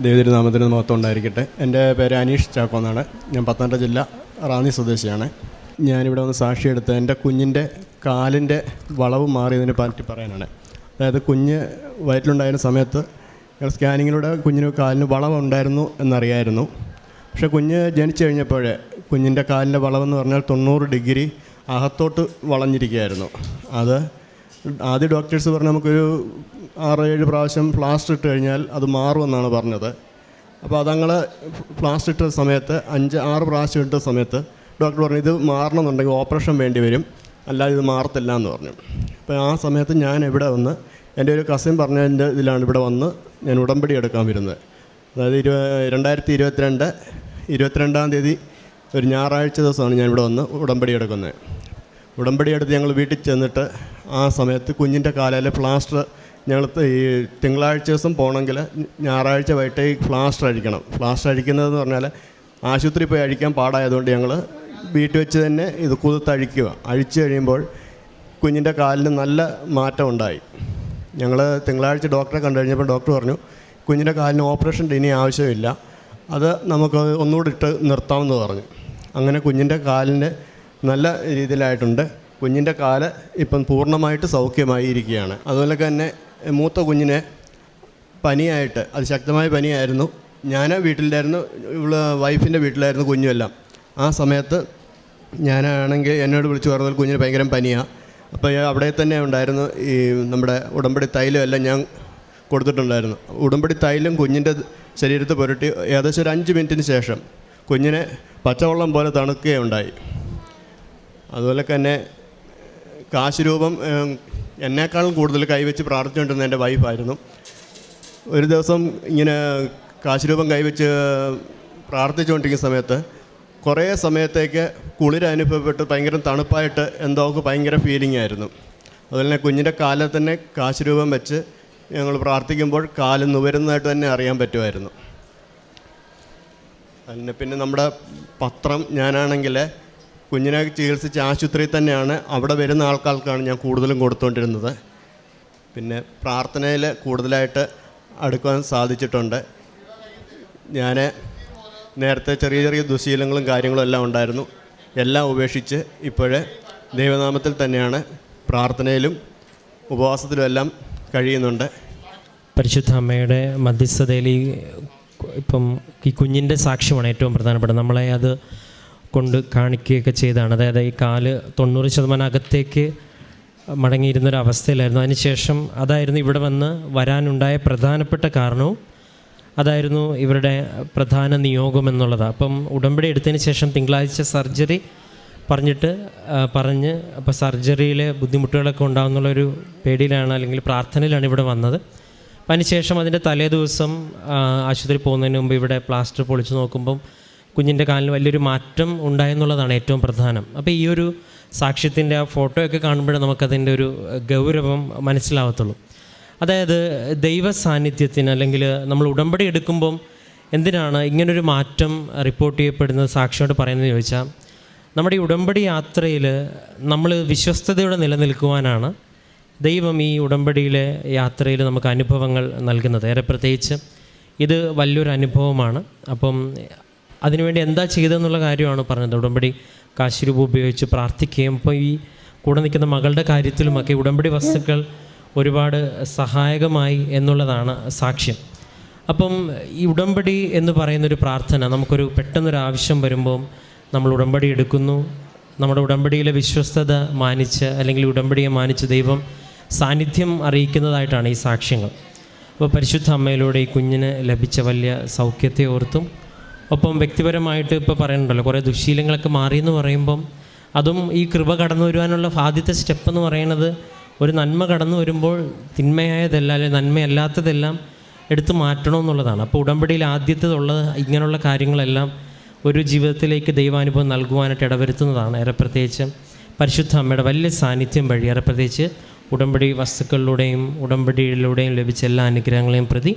ദൈവതിരുനാമത്തിന് മഹത്വം ഉണ്ടായിരിക്കട്ടെ. എന്റെ പേര് അനീഷ് ചാക്കോ എന്നാണ്. ഞാൻ പത്തനംതിട്ട ജില്ല റാന്നി സ്വദേശിയാണ്. ഞാനിവിടെ വന്ന് സാക്ഷിയെടുത്ത് എന്റെ കുഞ്ഞിന്റെ കാലിന്റെ വളവ് മാറിയതിനെ പറ്റി പറയാനാണ്. അതായത് കുഞ്ഞ് വയറ്റിലുണ്ടായിരുന്ന സമയത്ത് ഞങ്ങൾ സ്കാനിങ്ങിലൂടെ കുഞ്ഞിന് കാലിന് വളവുണ്ടായിരുന്നു എന്നറിയായിരുന്നു. പക്ഷേ കുഞ്ഞ് ജനിച്ചു കഴിഞ്ഞപ്പോഴേ കുഞ്ഞിന്റെ കാലിന്റെ വളവെന്ന് പറഞ്ഞാൽ തൊണ്ണൂറ് ഡിഗ്രി അകത്തോട്ട് വളഞ്ഞിരിക്കുകയായിരുന്നു. അത് ആദ്യ ഡോക്ടേഴ്സ് പറഞ്ഞാൽ നമുക്കൊരു ആറ് ഏഴ് പ്രാവശ്യം പ്ലാസ്റ്റർ ഇട്ട് കഴിഞ്ഞാൽ അത് മാറുമെന്നാണ് പറഞ്ഞത്. അപ്പോൾ അതങ്ങൾ പ്ലാസ്റ്റർ ഇട്ട സമയത്ത് അഞ്ച് ആറ് പ്രാവശ്യം ഇട്ട സമയത്ത് ഡോക്ടർ പറഞ്ഞു ഇത് മാറണമെന്നുണ്ടെങ്കിൽ ഓപ്പറേഷൻ വേണ്ടി വരും. അല്ലാതെ ഇത് മാറത്തില്ല എന്ന് പറഞ്ഞു. അപ്പോൾ ആ സമയത്ത് ഞാൻ ഇവിടെ വന്ന് എന്റെ ഒരു കസിൻ പറഞ്ഞതിന്റെ ഇതിലാണ് ഇവിടെ വന്ന് ഞാൻ ഉടമ്പടി എടുക്കാൻ വരുന്നത്. അതായത് ഇരു രണ്ടായിരത്തി ഇരുപത്തിരണ്ട് ഇരുപത്തിരണ്ടാം തീയതി ഒരു ഞായറാഴ്ച ദിവസമാണ് ഞാൻ ഇവിടെ വന്ന് ഉടമ്പടി എടുക്കുന്നത്. ഉടമ്പടി എടുത്ത് ഞങ്ങൾ വീട്ടിൽ ചെന്നിട്ട് ആ സമയത്ത് കുഞ്ഞിന്റെ കാലയിലെ പ്ലാസ്റ്റർ ഞങ്ങൾ ഈ തിങ്കളാഴ്ച ദിവസം പോകണമെങ്കിൽ ഞായറാഴ്ച വൈകിട്ട് ഈ പ്ലാസ്റ്റർ അഴിക്കണം. പ്ലാസ്റ്റർ അഴിക്കുന്നതെന്ന് പറഞ്ഞാൽ ആശുപത്രി പോയി അഴിക്കാൻ പാടായതുകൊണ്ട് ഞങ്ങൾ വീട്ടിൽ വെച്ച് തന്നെ ഇത് കുതിർത്തഴിക്കുക. അഴിച്ചു കഴിയുമ്പോൾ കുഞ്ഞിന്റെ കാലിന് നല്ല മാറ്റം ഉണ്ടായി. ഞങ്ങൾ തിങ്കളാഴ്ച ഡോക്ടറെ കണ്ടു കഴിഞ്ഞപ്പോൾ ഡോക്ടർ പറഞ്ഞു കുഞ്ഞിന്റെ കാലിന് ഓപ്പറേഷൻ ഇനി ആവശ്യമില്ല. അത് നമുക്ക് ഒന്നുകൂടി ഇട്ട് നിർത്താമെന്ന് പറഞ്ഞു. അങ്ങനെ കുഞ്ഞിന്റെ കാലിന് നല്ല രീതിയിലായിട്ടുണ്ട്. കുഞ്ഞിന്റെ കാൽ ഇപ്പം പൂർണമായിട്ട് സൗഖ്യമായിരിക്കുകയാണ്. അതുപോലെ തന്നെ മൂത്ത കുഞ്ഞിനെ പനിയായിട്ട് അത് ശക്തമായ പനിയായിരുന്നു. ഞാൻ വീട്ടിലായിരുന്നു ഇവിടെ വൈഫിന്റെ വീട്ടിലായിരുന്നു കുഞ്ഞുമെല്ലാം. ആ സമയത്ത് ഞാനാണെങ്കിൽ എന്നോട് വിളിച്ചു പറഞ്ഞാൽ കുഞ്ഞിന് ഭയങ്കര പനിയാണ് അപ്പോൾ അവിടെ തന്നെ ഉണ്ടായിരുന്നു. ഈ നമ്മുടെ ഉടമ്പടി തൈലം എല്ലാം ഞാൻ കൊടുത്തിട്ടുണ്ടായിരുന്നു. ഉടമ്പടി തൈലം കുഞ്ഞിന്റെ ശരീരത്ത് പുരട്ടി ഏകദേശം ഒരു അഞ്ച് മിനിറ്റിന് ശേഷം കുഞ്ഞിനെ പച്ചവെള്ളം പോലെ തണുക്കുകയുണ്ടായി. അതുപോലെ തന്നെ കാശ് രൂപം എന്നെക്കാളും കൂടുതൽ കൈവച്ച് പ്രാർത്ഥിച്ചുകൊണ്ടിരുന്ന എന്റെ വൈഫായിരുന്നു. ഒരു ദിവസം ഇങ്ങനെ കാശ് രൂപം കൈവച്ച് പ്രാർത്ഥിച്ചുകൊണ്ടിരിക്കുന്ന സമയത്ത് കുറേ സമയത്തേക്ക് കുളിര് അനുഭവപ്പെട്ട് ഭയങ്കര തണുപ്പായിട്ട് എന്തോ ഭയങ്കര ഫീലിംഗ് ആയിരുന്നു. അതുപോലെ തന്നെ കുഞ്ഞിന്റെ കാലിൽ തന്നെ കാശ് രൂപം വെച്ച് ഞങ്ങൾ പ്രാർത്ഥിക്കുമ്പോൾ കാൽ നുവരുന്നതായിട്ട് തന്നെ അറിയാൻ പറ്റുമായിരുന്നു. അതിന് പിന്നെ നമ്മുടെ പത്രം ഞാനാണെങ്കിൽ കുഞ്ഞിനെ ചികിത്സിച്ച ആശുപത്രിയിൽ തന്നെയാണ്. അവിടെ വരുന്ന ആൾക്കാർക്കാണ് ഞാൻ കൂടുതലും കൊടുത്തുകൊണ്ടിരുന്നത് പിന്നെ പ്രാർത്ഥനയിൽ കൂടുതലായിട്ട് അടുക്കാൻ സാധിച്ചിട്ടുണ്ട്. ഞാൻ നേരത്തെ ചെറിയ ചെറിയ ദുശീലങ്ങളും കാര്യങ്ങളും എല്ലാം ഉണ്ടായിരുന്നു. എല്ലാം ഉപേക്ഷിച്ച് ഇപ്പോഴേ ദൈവനാമത്തിൽ തന്നെയാണ് പ്രാർത്ഥനയിലും ഉപവാസത്തിലും എല്ലാം കഴിയുന്നുണ്ട്. പരിശുദ്ധ അമ്മയുടെ മധ്യസ്ഥതയിൽ ഇപ്പം ഈ കുഞ്ഞിന്റെ സാക്ഷ്യമാണ് ഏറ്റവും പ്രധാനപ്പെട്ടത്. നമ്മളെ അത് കൊണ്ട് കാണിക്കുകയൊക്കെ ചെയ്താണ് അതായത് ഈ കാൽ തൊണ്ണൂറ് ശതമാനം അകത്തേക്ക് മടങ്ങിയിരുന്നൊരവസ്ഥയിലായിരുന്നു. അതിനുശേഷം അതായിരുന്നു ഇവിടെ വന്ന് വരാനുണ്ടായ പ്രധാനപ്പെട്ട കാരണവും അതായിരുന്നു ഇവരുടെ പ്രധാന നിയോഗം എന്നുള്ളത്. അപ്പം ഉടമ്പടി എടുത്തതിന് ശേഷം തിങ്കളാഴ്ച സർജറി പറഞ്ഞിട്ട് പറഞ്ഞ് അപ്പോൾ സർജറിയിലെ ബുദ്ധിമുട്ടുകളൊക്കെ ഉണ്ടാകുന്നുള്ളൊരു പേടിയിലാണ് അല്ലെങ്കിൽ പ്രാർത്ഥനയിലാണ് ഇവിടെ വന്നത്. അപ്പം അതിനുശേഷം അതിന്റെ തലേ ദിവസം ആശുപത്രി പോകുന്നതിന് മുമ്പ് ഇവിടെ പ്ലാസ്റ്റർ പൊളിച്ച് നോക്കുമ്പം കുഞ്ഞിന്റെ കാലിന് വലിയൊരു മാറ്റം ഉണ്ടായെന്നുള്ളതാണ് ഏറ്റവും പ്രധാനം. അപ്പോൾ ഈ ഒരു സാക്ഷ്യത്തിന്റെ ആ ഫോട്ടോയൊക്കെ കാണുമ്പോഴേ നമുക്കതിന്റെ ഒരു ഗൗരവം മനസ്സിലാവത്തുള്ളൂ. അതായത് ദൈവ സാന്നിധ്യത്തിന് അല്ലെങ്കിൽ നമ്മൾ ഉടമ്പടി എടുക്കുമ്പം എന്തിനാണ് ഇങ്ങനൊരു മാറ്റം റിപ്പോർട്ട് ചെയ്യപ്പെടുന്നത് സാക്ഷിയോട് പറയുന്നത് ചോദിച്ചാൽ നമ്മുടെ ഈ ഉടമ്പടി യാത്രയിൽ നമ്മൾ വിശ്വസ്തയോടെ നിലനിൽക്കുവാനാണ് ദൈവം ഈ ഉടമ്പടിയിലെ യാത്രയിൽ നമുക്ക് അനുഭവങ്ങൾ നൽകുന്നത്. ഏറെ പ്രത്യേകിച്ച് ഇത് വലിയൊരു അനുഭവമാണ്. അപ്പം അതിനുവേണ്ടി എന്താ ചെയ്തതെന്നുള്ള കാര്യമാണ് പറഞ്ഞത്. ഉടമ്പടി കാശുരൂപ ഉപയോഗിച്ച് പ്രാർത്ഥിക്കുകയും ഇപ്പോൾ ഈ കൂടെ നിൽക്കുന്ന മകളുടെ കാര്യത്തിലുമൊക്കെ ഉടമ്പടി വസ്തുക്കൾ ഒരുപാട് സഹായകമായി എന്നുള്ളതാണ് സാക്ഷ്യം. അപ്പം ഈ ഉടമ്പടി എന്ന് പറയുന്നൊരു പ്രാർത്ഥന നമുക്കൊരു പെട്ടെന്നൊരു ആവശ്യം വരുമ്പം നമ്മൾ ഉടമ്പടി എടുക്കുന്നു. നമ്മുടെ ഉടമ്പടിയിലെ വിശ്വസ്തത മാനിച്ച് അല്ലെങ്കിൽ ഉടമ്പടിയെ മാനിച്ച് ദൈവം സാന്നിധ്യം അറിയിക്കുന്നതായിട്ടാണ് ഈ സാക്ഷ്യങ്ങൾ. അപ്പോൾ പരിശുദ്ധ അമ്മയിലൂടെ ഈ കുഞ്ഞിന് ലഭിച്ച വലിയ സൗഖ്യത്തെ ഓർത്തും ഒപ്പം വ്യക്തിപരമായിട്ട് ഇപ്പോൾ പറയുന്നുണ്ടല്ലോ കുറേ ദുശീലങ്ങളൊക്കെ മാറിയെന്ന് പറയുമ്പം അതും ഈ കൃപ കടന്നു വരുവാനുള്ള ആദ്യത്തെ സ്റ്റെപ്പ് എന്ന് പറയുന്നത് ഒരു നന്മ കടന്നു വരുമ്പോൾ തിന്മയായതെല്ലാം അല്ലെങ്കിൽ നന്മയല്ലാത്തതെല്ലാം എടുത്തു മാറ്റണമെന്നുള്ളതാണ് അപ്പോൾ ഉടമ്പടിയിൽ ആദ്യത്തേതുള്ളത് ഇങ്ങനെയുള്ള കാര്യങ്ങളെല്ലാം ഒരു ജീവിതത്തിലേക്ക് ദൈവാനുഭവം നൽകുവാനായിട്ട് ഇടവരുത്തുന്നതാണ്. ഏറെ പ്രത്യേകിച്ച് പരിശുദ്ധ അമ്മയുടെ വലിയ സാന്നിധ്യം വഴി ഏറെ പ്രത്യേകിച്ച് ഉടമ്പടി വസ്തുക്കളിലൂടെയും ഉടമ്പടിയിലൂടെയും ലഭിച്ച എല്ലാ അനുഗ്രഹങ്ങളെയും പ്രതി